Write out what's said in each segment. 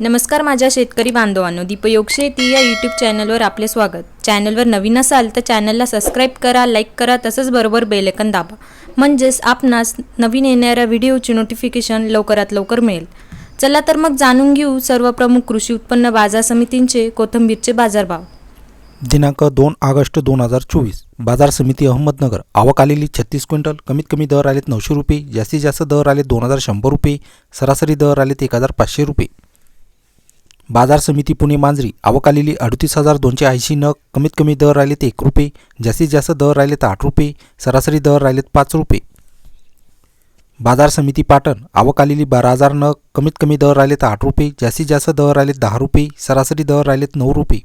नमस्कार माझ्या शेतकरी बांधवांनो दीपयोग शेती या यूट्यूब चॅनलवर आपले स्वागत. चॅनलवर नवीन असाल तर चॅनलला सबस्क्राईब करा लाईक करा तसंच बरोबर बेलेकन दाबा. म्हणजेच आपणास नवीन येणाऱ्या व्हिडिओची नोटिफिकेशन लवकरात लवकर मिळेल. चला तर मग जाणून घेऊ सर्व प्रमुख कृषी उत्पन्न बाजार समितींचे कोथंबीरचे बाजारभाव. दिनांक दोन ऑगस्ट दोन हजार चोवीस. बाजार समिती अहमदनगर. आवक आलेली छत्तीस क्विंटल. कमीत कमी दर आलेत नऊशे रुपये. जास्तीत जास्त दर आले दोन हजार शंभर रुपये. सरासरी दर आलेत एक हजार पाचशे रुपये. बाजार समिती पुणे मांजरी आवक आलेली अडतीस हजार दोनशे ऐंशी नग कमीत कमी दर राहिलेत एक रुपये जास्तीत जास्त दर आलेत आठ रुपये सरासरी दर राहिलेत पाच रुपये. बाजार समिती पाटण आवक आलेली बारा हजार नग कमीत कमी दर राहिलेत आठ रुपये जास्तीत जास्त दर राहिलेत दहा रुपये सरासरी दर राहिलेत नऊ रुपये.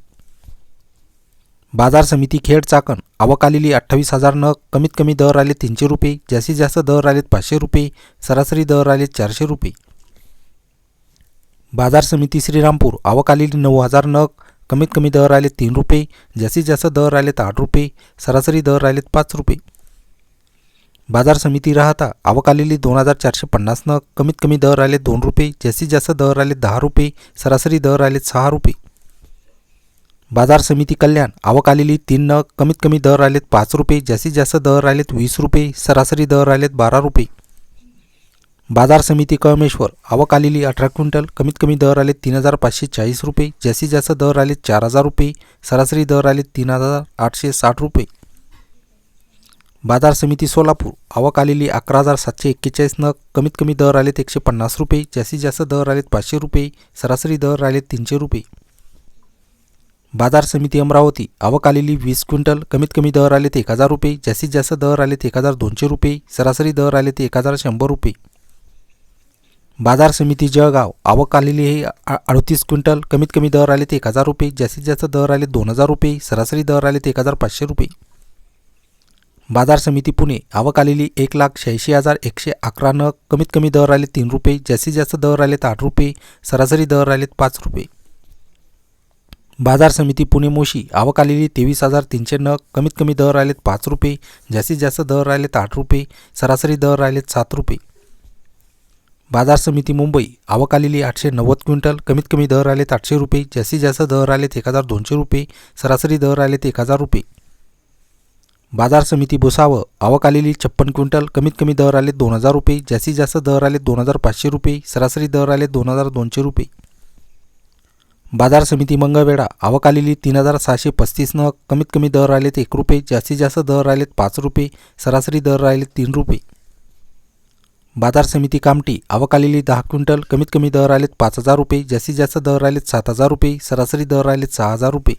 बाजार समिती खेड चाकण आवक आलेली अठ्ठावीस हजार नग कमीत कमी दर राहिले तीनशे रुपये जास्तीत जास्त दर राहिलेत पाचशे रुपये सरासरी दर राहिलेत चारशे रुपये. बाजार समिती श्रीरामपूर आवक आलेली नऊ हजार नग कमीत कमी दर आले तीन रुपये जास्तीत जास्त दर आलेत आठ रुपये सरासरी दर आलेत पाच रुपये. बाजार समिती राहता आवक आलेली दोन हजार चारशे पन्नास नग कमीत कमी दर आले दोन रुपये जास्तीत जास्त दर आले दहा रुपये सरासरी दर आलेत सहा रुपये. बाजार समिती कल्याण आवक आलेली तीन नग कमीत कमी दर आलेत पाच रुपये जास्तीत जास्त दर आलेत वीस रुपये सरासरी दर आलेत बारा रुपये. बाजार समिती कळमेश्वर आवक आलेली अठरा क्विंटल कमीत कमी दर आले तीन हजार पाचशे चाळीस रुपये जास्तीत जास्त दर आलेत चार हजार रुपये सरासरी दर आलेत तीन हजार आठशे साठ रुपये. बाजार समिती सोलापूर आवक आलेली अकरा हजार सातशे एक्केचाळीस नग कमीत कमी दर आलेत एकशे पन्नास रुपये जास्तीत जास्त दर आलेत पाचशे रुपये सरासरी दर आलेत तीनशे रुपये. बाजार समिती अमरावती आवक आलेली वीस क्विंटल कमीत कमी दर आलेत एक हजार रुपये जास्तीत जास्त दर आलेत एक हजार दोनशे रुपये सरासरी दर आलेत एक हजार शंभर रुपये. बाजार समिती जळगाव. आवक आलेली आहे. अडतीस क्विंटल. कमीत कमी दर आलेत एक हजार रुपये. जास्तीत जास्त दर आले दोन हजार रुपये. सरासरी दर आलेत एक हजार पाचशे रुपये. बाजार समिती पुणे. आवक आलेली एक लाख शहाऐंशी हजार एकशे अकरा नग कमीत कमी दर आले तीन रुपये. जास्तीत जास्त दर आलेत आठ रुपये. सरासरी दर आलेत पाच रुपये. बाजार समिती पुणे मोशी. आवक आलेली तेवीस हजार तीनशे नग कमीत कमी दर आलेत पाच रुपये. जास्तीत जास्त दर आलेत आठ रुपये. सरासरी दर आलेत सात रुपये. बाजार समिती मुंबई आवक आलेली आठशे नव्वद क्विंटल. कमीत कमी दर आलेत आठशे रुपये. जास्तीत जास्त दर आलेत एक हजार दोनशे रुपये. सरासरी दर आलेत एक हजार रुपये. बाजार समिती भुसावळ आवक आलेली छप्पन क्विंटल. कमीत कमी दर आले दोन हजार रुपये. जास्तीत जास्त दर आले दोन हजार पाचशे रुपये. सरासरी दर आले दोन हजार दोनशे रुपये. बाजार समिती मंगळवेढा आवक आलेली तीन हजार सहाशे पस्तीस नग. कमीत कमी दर आलेत एक रुपये. जास्तीत जास्त दर आलेत पाच रुपये. सरासरी दर राहिलेत तीन रुपये. बाजार समिती कामटी आवक आलेली दहा क्विंटल कमीत कमी दर आलेत पाच हजार रुपये जास्तीत जास्त दर आलेत सात हजार रुपये सरासरी दर आलेत सहा हजार रुपये.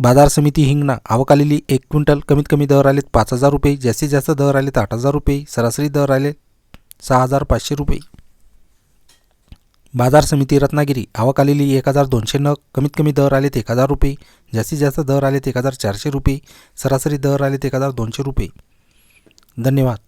बाजार समिती हिंगणा आवक आलेली एक क्विंटल कमीत कमी दर आलेत पाच हजार रुपये जास्तीत जास्त दर आलेत आठ हजार रुपये सरासरी दर आले सहा हजार पाचशे रुपये. बाजार समिती रत्नागिरी आवक आलेली एक हजार दोनशे नग कमीत कमी दर आलेत एक हजार रुपये जास्तीत जास्त दर आलेत एक हजार चारशे रुपये सरासरी दर आलेत एक हजार दोनशे रुपये. धन्यवाद.